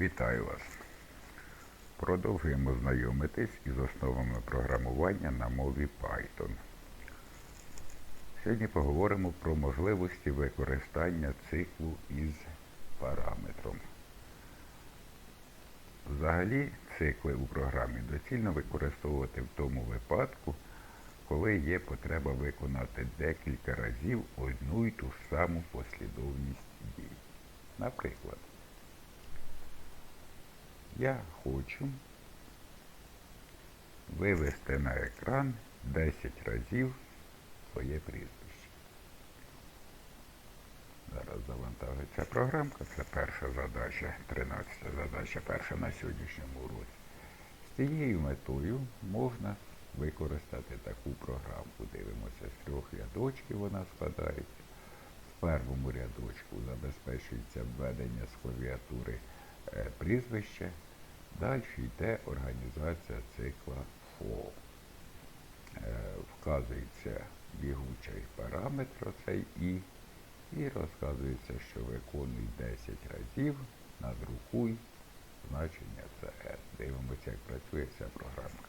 Вітаю вас! Продовжуємо знайомитись із основами програмування на мові Python. Сьогодні поговоримо про можливості використання циклу із параметром. Взагалі, цикли у програмі доцільно використовувати в тому випадку, коли є потреба виконати декілька разів одну й ту ж саму послідовність дій. Наприклад, я хочу вивести на екран 10 разів своє прізвище. Зараз завантажиться програмка. Це перша задача, 13 задача, перша на сьогоднішньому уроці. З цією метою можна використати таку програмку. Дивимося, з трьох рядочків вона складається. В першому рядочку забезпечується введення з клавіатури е, прізвище. Далі йде організація цикла FO. Е, Вказується бігучий параметр оцей І. І розказується, що виконуй 10 разів, надрукуй значення CS. Дивимося, як працює ця програмка.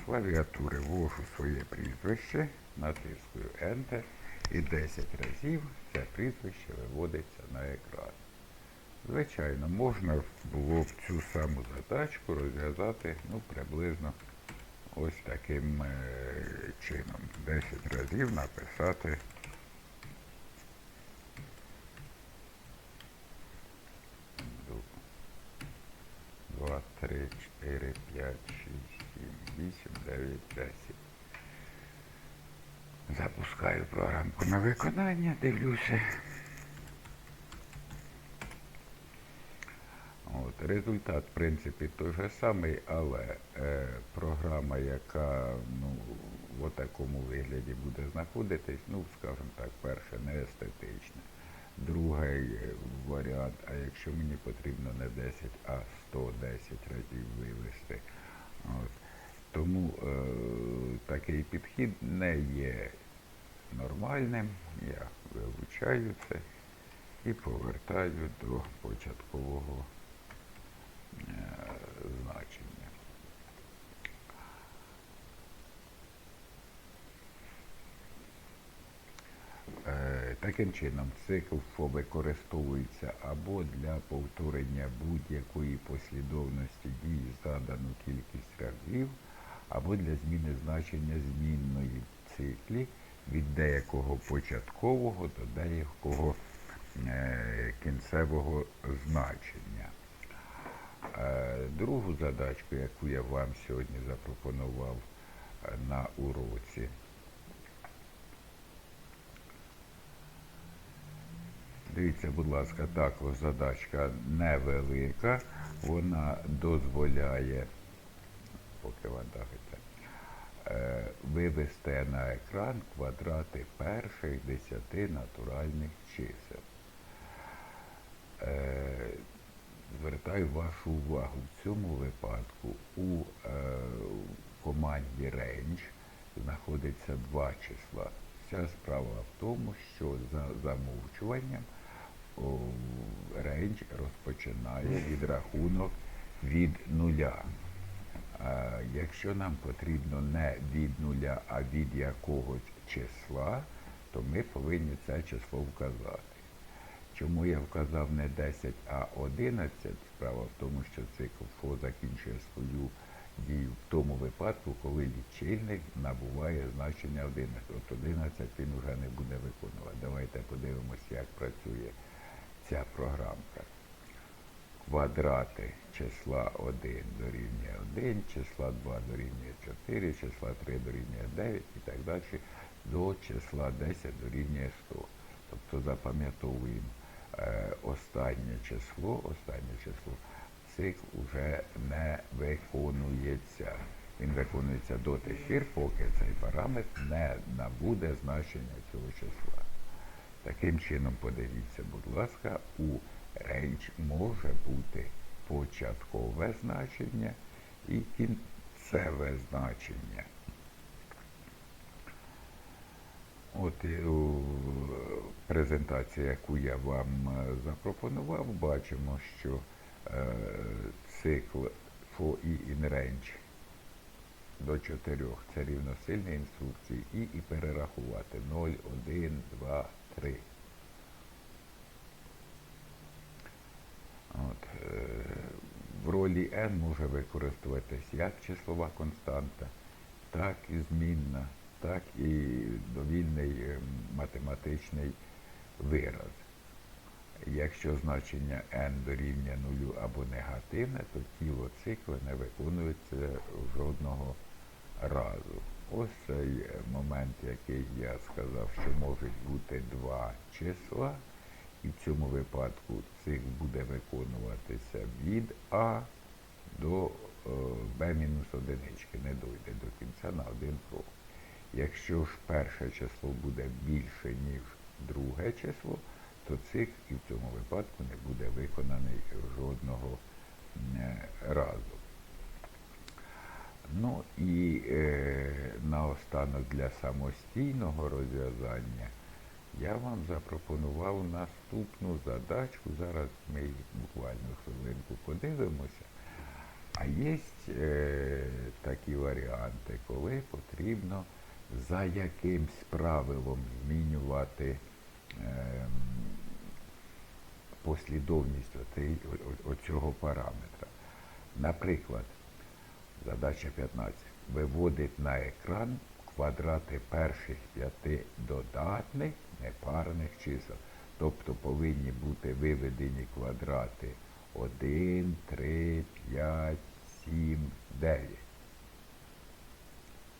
З клавіатури ввожу своє прізвище, натискую Enter і 10 разів це прізвище виводиться на екран. Звичайно, можна було б цю саму задачку розв'язати ну, приблизно ось таким е, чином. 10 разів написати два, три, чотири, п'ять, шість, сім, вісім, дев'ять, десять. Запускаю програмку на виконання, дивлюся. От, результат, в принципі, той же самий, але е, програма, яка ну, в такому вигляді буде знаходитись, ну, скажімо так, перше, не естетична. Другий варіант, а якщо мені потрібно не 10, а 110 разів вивести. От. Тому е, такий підхід не є нормальним. Я вилучаю це і повертаю до початкового значення. Е, Таким чином, цикл використовується або для повторення будь-якої послідовності дій задану кількість разів, або для зміни значення змінної циклі від деякого початкового до деякого е, кінцевого значення. Е, Другу задачку, яку я вам сьогодні запропонував е, на уроці, Дивіться, будь ласка, також задачка невелика. Вона дозволяє, поки вантажиться, е, вивести на екран квадрати перших десяти натуральних чисел. Е, Звертаю вашу увагу, в цьому випадку у е, команді Range знаходиться два числа. Вся справа в тому, що за замовчуванням о, Range розпочинає відрахунок від нуля. А якщо нам потрібно не від нуля, а від якогось числа, то ми повинні це число вказати. Чому я вказав не 10, а 11? Справа в тому, що цикл ФО закінчує свою дію в тому випадку, коли лічильник набуває значення 11. От 11 він вже не буде виконувати. Давайте подивимося, як працює ця програмка. Квадрати числа 1 дорівнює 1, числа 2 дорівнює 4, числа 3 дорівнює 9 і так далі до числа 10 дорівнює 100. Тобто запам'ятовуємо останнє число, останнє число, цикл вже не виконується. Він виконується до тих пір, поки цей параметр не набуде значення цього числа. Таким чином, подивіться, будь ласка, у range може бути початкове значення і кінцеве значення. От і у презентації, яку я вам е, запропонував, бачимо, що е, цикл for і in range до 4. Це рівносильні інструкції. І, і перерахувати 0, 1, 2, 3. От, е, в ролі n може використовуватись як числова константа, так і змінна, так і довільний е, математичний вираз. Якщо значення n дорівнює нулю або негативне, то тіло цикла не виконується жодного разу. Ось цей е, момент, який я сказав, що можуть бути два числа, і в цьому випадку цикл буде виконуватися від А до е, b одинички, не дойде до кінця на один крок. Якщо ж перше число буде більше, ніж друге число, то цикл і в цьому випадку не буде виконаний жодного е, разу. Ну і е, наостанок для самостійного розв'язання я вам запропонував наступну задачку. Зараз ми буквально хвилинку подивимося. А є е, такі варіанти, коли потрібно за якимсь правилом змінювати послідовність о- о- оцього параметра. Наприклад, задача 15. Виводить на екран квадрати перших п'яти додатних непарних чисел. Тобто повинні бути виведені квадрати 1, 3, 5, 7, 9.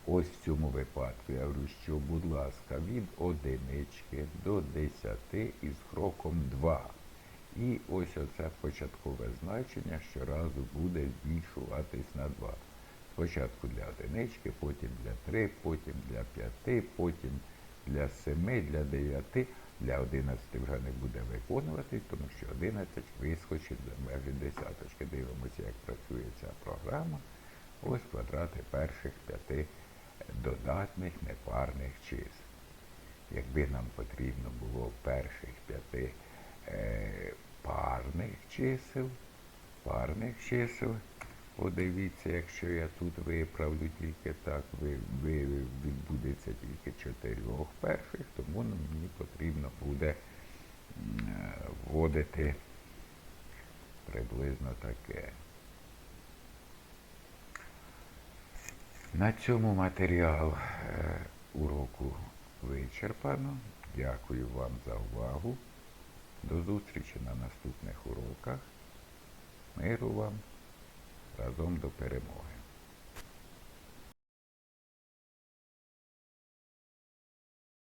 Ось в цьому випадку я говорю, що, будь ласка, від одинички до 10 із кроком 2. І ось оце початкове значення щоразу буде збільшуватись на 2. Спочатку для одинички, потім для 3, потім для 5, потім для 7, для 9, для 11 вже не буде виконуватись, тому що 11 вискочить за межі десяточки. Дивимося, як працює ця програма. Ось квадрати перших п'яти додатних непарних чисел. Якби нам потрібно було перших п'яти е, парних чисел, парних чисел, подивіться, якщо я тут виправлю тільки так, відбудеться тільки чотирьох перших, тому мені потрібно буде е, вводити приблизно таке. На цьому матеріал е, уроку вичерпано. Дякую вам за увагу. До зустрічі на наступних уроках. Миру вам разом до перемоги.